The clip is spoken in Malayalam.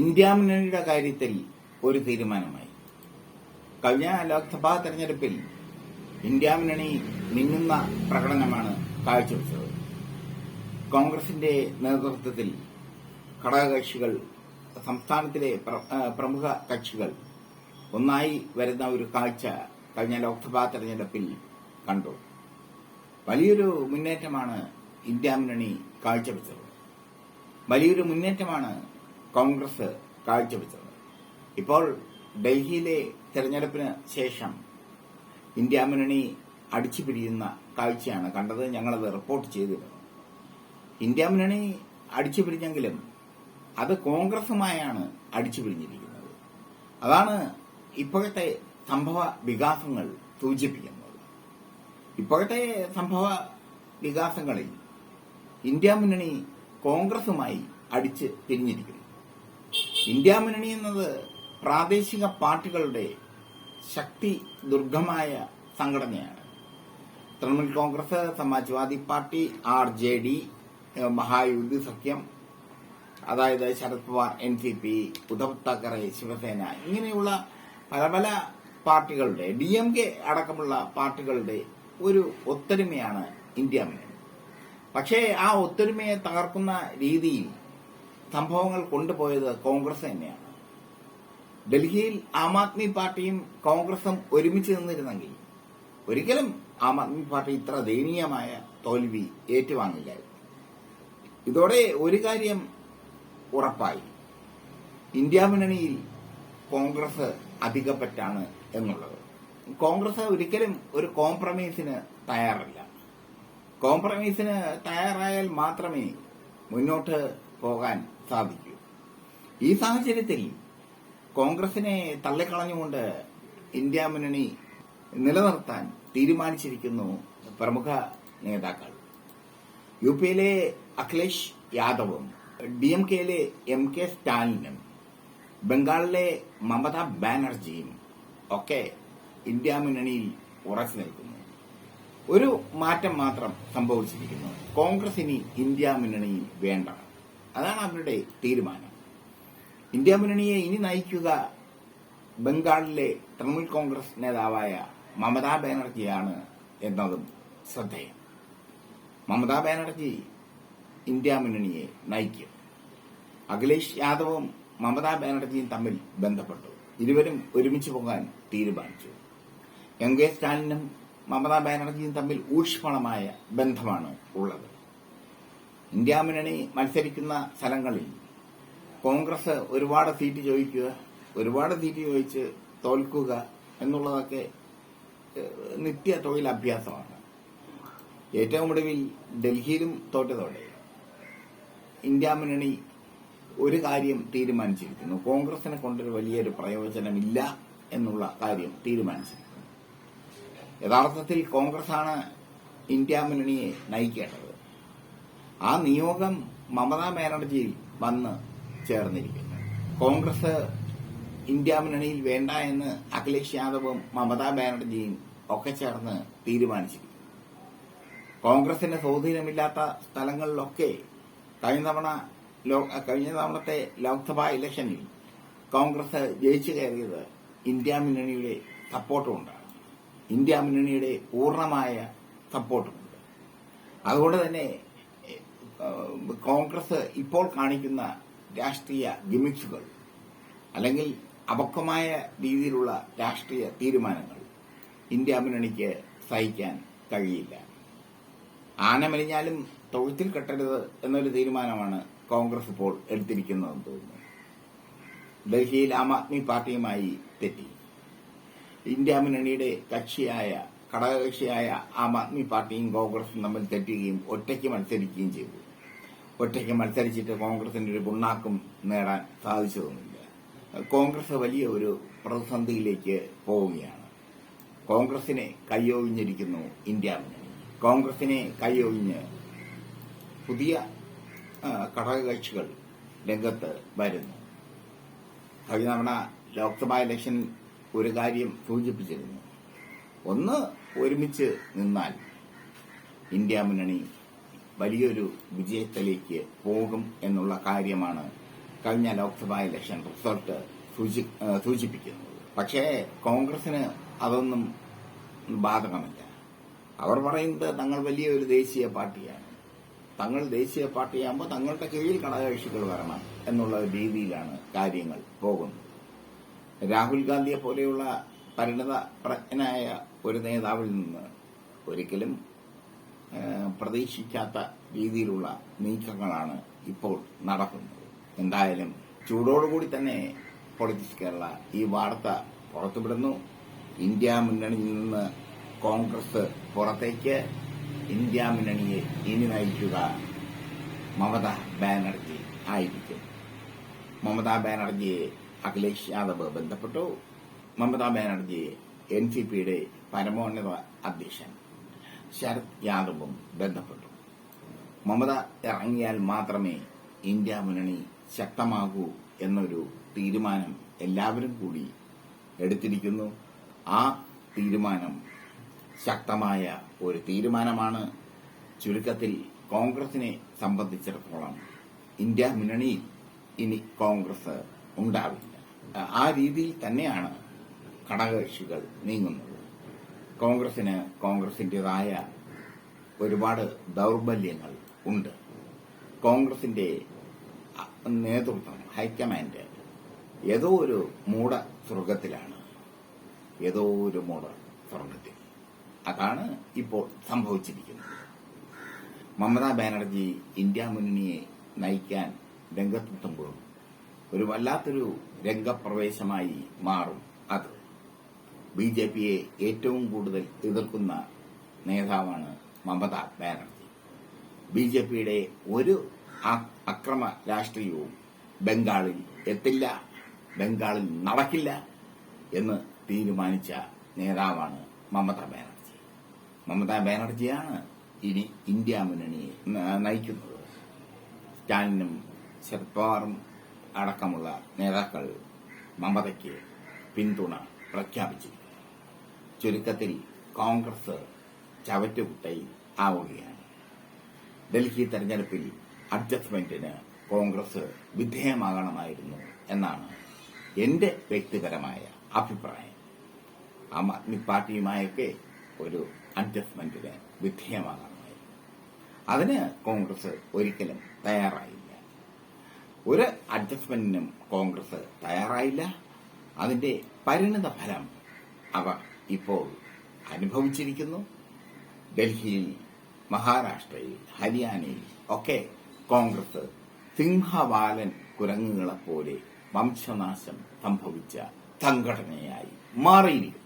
ഇന്ത്യ മുന്നണിയുടെ കാര്യത്തിൽ ഒരു തീരുമാനമായി. കഴിഞ്ഞ ലോക്സഭാ തെരഞ്ഞെടുപ്പിൽ ഇന്ത്യ മുന്നണി മിന്നുന്ന പ്രകടനമാണ് കാഴ്ചവെച്ചത്. കോൺഗ്രസിന്റെ നേതൃത്വത്തിൽ ഘടകകക്ഷികൾ സംസ്ഥാനത്തിലെ പ്രമുഖ കക്ഷികൾ ഒന്നായി വരുന്ന ഒരു കാഴ്ച കഴിഞ്ഞ ലോക്സഭാ തെരഞ്ഞെടുപ്പിൽ കണ്ടു. വലിയൊരു മുന്നേറ്റമാണ് ഇന്ത്യ മുന്നണി കാഴ്ചവെച്ചത്. വലിയൊരു മുന്നേറ്റമാണ് കോൺഗ്രസ് കാഴ്ചവെച്ചത്. ഇപ്പോൾ ഡൽഹിയിലെ തെരഞ്ഞെടുപ്പിന് ശേഷം ഇന്ത്യ മുന്നണി അടിച്ചു പിരിയുന്ന കാഴ്ചയാണ് കണ്ടത്. ഞങ്ങളത് റിപ്പോർട്ട് ചെയ്തിരുന്നു. ഇന്ത്യ മുന്നണി അടിച്ചു പിരിഞ്ഞെങ്കിലും അത് കോൺഗ്രസുമായാണ് അടിച്ചു പിരിഞ്ഞിരിക്കുന്നത് അതാണ് ഇപ്പോഴത്തെ സംഭവ വികാസങ്ങൾ സൂചിപ്പിക്കുന്നത്. ഇപ്പോഴത്തെ സംഭവ വികാസങ്ങളിൽ ഇന്ത്യ മുന്നണി കോൺഗ്രസുമായി അടിച്ച് പിരിഞ്ഞിരിക്കുന്നു. ഇന്ത്യ മുന്നണി എന്നത് പ്രാദേശിക പാർട്ടികളുടെ ശക്തി ദുർഗമായ സംഘടനയാണ്. Trinamool Congress Samajwadi party R J D മഹായുദ്ധ സഖ്യം അതായത് Sharad Pawar N C P Uddhav Thackeray Shiv Sena ഇങ്ങനെയുള്ള പല പല പാർട്ടികളുടെ ഡി എം കെ അടക്കമുള്ള പാർട്ടികളുടെ ഒരു ഒത്തൊരുമയാണ് ഇന്ത്യ മുന്നണി. പക്ഷേ ആ ഒത്തൊരുമയെ തകർക്കുന്ന രീതിയിൽ സംഭവങ്ങൾ കൊണ്ടുപോയത് കോൺഗ്രസ് തന്നെയാണ്. ഡൽഹിയിൽ ആം ആദ്മി പാർട്ടിയും കോൺഗ്രസും ഒരുമിച്ച് നിന്നിരുന്നെങ്കിൽ ഒരിക്കലും ആം ആദ്മി പാർട്ടി ഇത്ര ദയനീയമായ തോൽവി ഏറ്റുവാങ്ങില്ലായിരുന്നു. ഇതോടെ ഒരു കാര്യം ഉറപ്പായി. ഇന്ത്യ മുന്നണിയിൽ കോൺഗ്രസ് അധികപ്പെട്ടാണ് എന്നുള്ളത്. കോൺഗ്രസ് ഒരിക്കലും ഒരു കോംപ്രമൈസിന് തയ്യാറല്ല. കോംപ്രമൈസിന് തയ്യാറായാൽ മാത്രമേ മുന്നോട്ട് പോകാൻ സാധിക്കൂ. ഈ സാഹചര്യത്തിൽ കോൺഗ്രസിനെ തള്ളിക്കളഞ്ഞുകൊണ്ട് ഇന്ത്യ മുന്നണി നിലനിർത്താൻ തീരുമാനിച്ചിരിക്കുന്നു പ്രമുഖ നേതാക്കൾ. യു പിയിലെ അഖിലേഷ് യാദവും ഡി എം കെയിലെ എം കെ സ്റ്റാലിനും ബംഗാളിലെ മമത ബാനർജിയും ഒക്കെ ഇന്ത്യ മുന്നണിയിൽ ഉറച്ചു നിൽക്കുന്നു. ഒരു മാറ്റം മാത്രം സംഭവിച്ചിരിക്കുന്നു. കോൺഗ്രസ് ഇനി ഇന്ത്യ മുന്നണിയിൽ വേണ്ട അതാണ് അവരുടെ തീരുമാനം. ഇന്ത്യ മുന്നണിയെ ഇനി നയിക്കുക ബംഗാളിലെ തൃണമൂൽ കോൺഗ്രസ് നേതാവായ മമതാ ബാനർജിയാണ് എന്നതും ശ്രദ്ധേയം. മമതാ ബാനർജി ഇന്ത്യ മുന്നണിയെ നയിക്കും. അഖിലേഷ് യാദവും മമതാ ബാനർജിയും തമ്മിൽ ബന്ധപ്പെട്ടു. ഇരുവരും ഒരുമിച്ച് പോകാൻ തീരുമാനിച്ചു. എം കെ സ്റ്റാലിനും മമതാ ബാനർജിയും തമ്മിൽ ഊഷ്മളമായ ബന്ധമാണ് ഉള്ളത്. ഇന്ത്യ മുന്നണി മത്സരിക്കുന്ന സ്ഥലങ്ങളിൽ കോൺഗ്രസ് ഒരുപാട് സീറ്റ് ചോദിക്കുക ഒരുപാട് സീറ്റ് ചോദിച്ച് തോൽക്കുക എന്നുള്ളതൊക്കെ നിത്യ തൊഴിലഭ്യാസമാണ് ഏറ്റവും ഒടുവിൽ ഡൽഹിയിലും തോറ്റതോടെ ഇന്ത്യ മുന്നണി ഒരു കാര്യം തീരുമാനിച്ചിരിക്കുന്നു. കോൺഗ്രസിനെ കൊണ്ടൊരു വലിയൊരു പ്രയോജനമില്ല എന്നുള്ള കാര്യം തീരുമാനിച്ചിരിക്കുന്നു. യഥാർത്ഥത്തിൽ കോൺഗ്രസാണ് ഇന്ത്യ മുന്നണിയെ നയിക്കേണ്ടത്. ആ നിയോഗം മമതാ ബാനർജിയിൽ വന്ന് ചേർന്നിരിക്കുന്നു. കോൺഗ്രസ് ഇന്ത്യ മുന്നണിയിൽ വേണ്ട എന്ന് അഖിലേഷ് യാദവും മമതാ ബാനർജിയും ഒക്കെ ചേർന്ന് തീരുമാനിച്ചിരിക്കുന്നു. കോൺഗ്രസിന് സ്വാധീനമില്ലാത്ത സ്ഥലങ്ങളിലൊക്കെ കഴിഞ്ഞ തവണ കഴിഞ്ഞ തവണത്തെ ലോക്സഭാ ഇലക്ഷനിൽ കോൺഗ്രസ് ജയിച്ചു കയറിയത് ഇന്ത്യ മുന്നണിയുടെ സപ്പോർട്ടുകൊണ്ടാണ്. ഇന്ത്യ മുന്നണിയുടെ പൂർണമായ സപ്പോർട്ടുമുണ്ട്. അതുകൊണ്ട് തന്നെ കോൺഗ്രസ് ഇപ്പോൾ കാണിക്കുന്ന രാഷ്ട്രീയ ഗിമിക്സുകൾ അല്ലെങ്കിൽ അപക്വമായ രീതിയിലുള്ള രാഷ്ട്രീയ തീരുമാനങ്ങൾ ഇന്ത്യ മുന്നണിക്ക് സഹിക്കാൻ കഴിയില്ല. ആന മെലിഞ്ഞാലും തൊഴുത്തിൽ കെട്ടരുത് എന്നൊരു തീരുമാനമാണ് കോൺഗ്രസ് ഇപ്പോൾ എടുത്തിരിക്കുന്നതെന്ന് തോന്നുന്നു. ഡൽഹിയിൽ ആം ആദ്മി പാർട്ടിയുമായി തെറ്റി. ഇന്ത്യ മുന്നണിയുടെ കക്ഷിയായ ഘടകകക്ഷിയായ ആം ആദ്മി പാർട്ടിയും കോൺഗ്രസും തമ്മിൽ തെറ്റുകയും ഒറ്റയ്ക്ക് മത്സരിക്കുകയും ചെയ്തു. ഒറ്റയ്ക്ക് മത്സരിച്ചിട്ട് കോൺഗ്രസിന്റെ ഒരു പുണ്ണാക്കും നേടാൻ സാധിച്ചതൊന്നുമില്ല. കോൺഗ്രസ് വലിയ ഒരു പ്രതിസന്ധിയിലേക്ക് പോവുകയാണ്. കോൺഗ്രസിനെ കൈയൊഴിഞ്ഞിരിക്കുന്നു ഇന്ത്യ മുന്നണി. കോൺഗ്രസിനെ കൈയൊഴിഞ്ഞ് പുതിയ ഘടകകക്ഷികൾ രംഗത്ത് വരുന്നു. കഴിഞ്ഞ തവണ ലോക്സഭാ ഇലക്ഷൻ ഒരു കാര്യം സൂചിപ്പിച്ചിരുന്നു. ഒന്ന് ഒരുമിച്ച് നിന്നാൽ ഇന്ത്യ മുന്നണി വലിയൊരു വിജയത്തിലേക്ക് പോകും എന്നുള്ള കാര്യമാണ് കഴിഞ്ഞ ലോക്സഭാ ഇലക്ഷൻ റിസൾട്ട് സൂചിപ്പിക്കുന്നത്. പക്ഷേ കോൺഗ്രസിന് അതൊന്നും ബാധകമല്ല. അവർ പറയുന്നത് തങ്ങൾ വലിയൊരു ദേശീയ പാർട്ടിയാണ്. തങ്ങൾ ദേശീയ പാർട്ടിയാകുമ്പോൾ തങ്ങളുടെ കീഴിൽ ഘടകകക്ഷികൾ വരണം എന്നുള്ള രീതിയിലാണ് കാര്യങ്ങൾ പോകുന്നത്. രാഹുൽ ഗാന്ധിയെ പോലെയുള്ള പരിണത പ്രജ്ഞനായ ഒരു നേതാവിൽ നിന്ന് ഒരിക്കലും പ്രതീക്ഷിക്കാത്ത രീതിയിലുള്ള നീക്കങ്ങളാണ് ഇപ്പോൾ നടക്കുന്നത്. എന്തായാലും ചൂടോടുകൂടി തന്നെ പൊളിറ്റിക്സ് കേരള ഈ വാർത്ത പുറത്തുവിടുന്നു. ഇന്ത്യ മുന്നണിയിൽ നിന്ന് കോൺഗ്രസ് പുറത്തേക്ക്. ഇന്ത്യ മുന്നണിയെ ഇനി നയിക്കുക മമത ബാനർജി ആയിരിക്കും. മമതാ ബാനർജിയെ അഖിലേഷ് യാദവ് ബന്ധപ്പെട്ടു. മമതാ ബാനർജിയെ എൻ സി പിയുടെ പരമോന്നത അധ്യക്ഷൻ ശരത് യാദവും ബന്ധപ്പെട്ടു. മമത ഇറങ്ങിയാൽ മാത്രമേ ഇന്ത്യ മുന്നണി ശക്തമാകൂ എന്നൊരു തീരുമാനം എല്ലാവരും കൂടി എടുത്തിരിക്കുന്നു. ആ തീരുമാനം ശക്തമായ ഒരു തീരുമാനമാണ്. ചുരുക്കത്തിൽ കോൺഗ്രസിനെ സംബന്ധിച്ചിടത്തോളം ഇന്ത്യ മുന്നണിയിൽ ഇനി കോൺഗ്രസ് ഉണ്ടാവില്ല. ആ രീതിയിൽ തന്നെയാണ് ഘടകകക്ഷികൾ നീങ്ങുന്നത്. കോൺഗ്രസിന് കോൺഗ്രസിന്റേതായ ഒരുപാട് ദൗർബല്യങ്ങൾ ഉണ്ട്. കോൺഗ്രസിന്റെ നേതൃത്വം ഹൈക്കമാൻഡ് ഏതോ ഒരു മൂട സ്വർഗത്തിലാണ് ഏതോ ഒരു മൂട സ്വർഗത്തിൽ അതാണ് ഇപ്പോൾ സംഭവിച്ചിരിക്കുന്നത്. മമതാ ബാനർജി ഇന്ത്യ മുന്നണിയെ നയിക്കാൻ രംഗത്തെത്തുമ്പോൾ ഒരു വല്ലാത്തൊരു രംഗപ്രവേശമായി മാറും അത്. ബി ജെ പിയെ ഏറ്റവും കൂടുതൽ എതിർക്കുന്ന നേതാവാണ് മമത ബാനർജി. ബി ജെ പിയുടെ ഒരു അക്രമ രാഷ്ട്രീയവും ബംഗാളിൽ എത്തില്ല ബംഗാളിൽ നടക്കില്ല എന്ന് തീരുമാനിച്ച നേതാവാണ് മമത ബാനർജി. മമത ബാനർജിയാണ് ഇനി ഇന്ത്യ മുന്നണിയെ നയിക്കുന്നത്. സ്റ്റാലിനും ശരത് പവാറും അടക്കമുള്ള നേതാക്കൾ മമതയ്ക്ക് പിന്തുണ പ്രഖ്യാപിച്ചിരിക്കുന്നു. ചുരുക്കത്തിൽ കോൺഗ്രസ് ചവറ്റുകുട്ടയിൽ ആവുകയാണ്. ഡൽഹി തെരഞ്ഞെടുപ്പിൽ അഡ്ജസ്റ്റ്മെന്റിന് കോൺഗ്രസ് വിധേയമാകണമായിരുന്നു എന്നാണ് എന്റെ വ്യക്തിപരമായ അഭിപ്രായം. ആം ആദ്മി പാർട്ടിയുമായൊക്കെ ഒരു അഡ്ജസ്റ്റ്മെന്റിന് വിധേയമാകണമായിരുന്നു. അതിന് കോൺഗ്രസ് ഒരിക്കലും തയ്യാറായില്ല. ഒരു അഡ്ജസ്റ്റ്മെന്റിനും കോൺഗ്രസ് തയ്യാറായില്ല. അതിന്റെ പരിണിത ഫലം അവർ ഇപ്പോൾ അനുഭവിച്ചിരിക്കുന്നു. ഡൽഹിയിൽ മഹാരാഷ്ട്രയിൽ ഹരിയാനയിൽ ഒക്കെ കോൺഗ്രസ് സിംഹവാലൻ കുരങ്ങുകളെപ്പോലെ വംശനാശം സംഭവിച്ച സംഘടനയായി മാറിയിരിക്കുന്നു.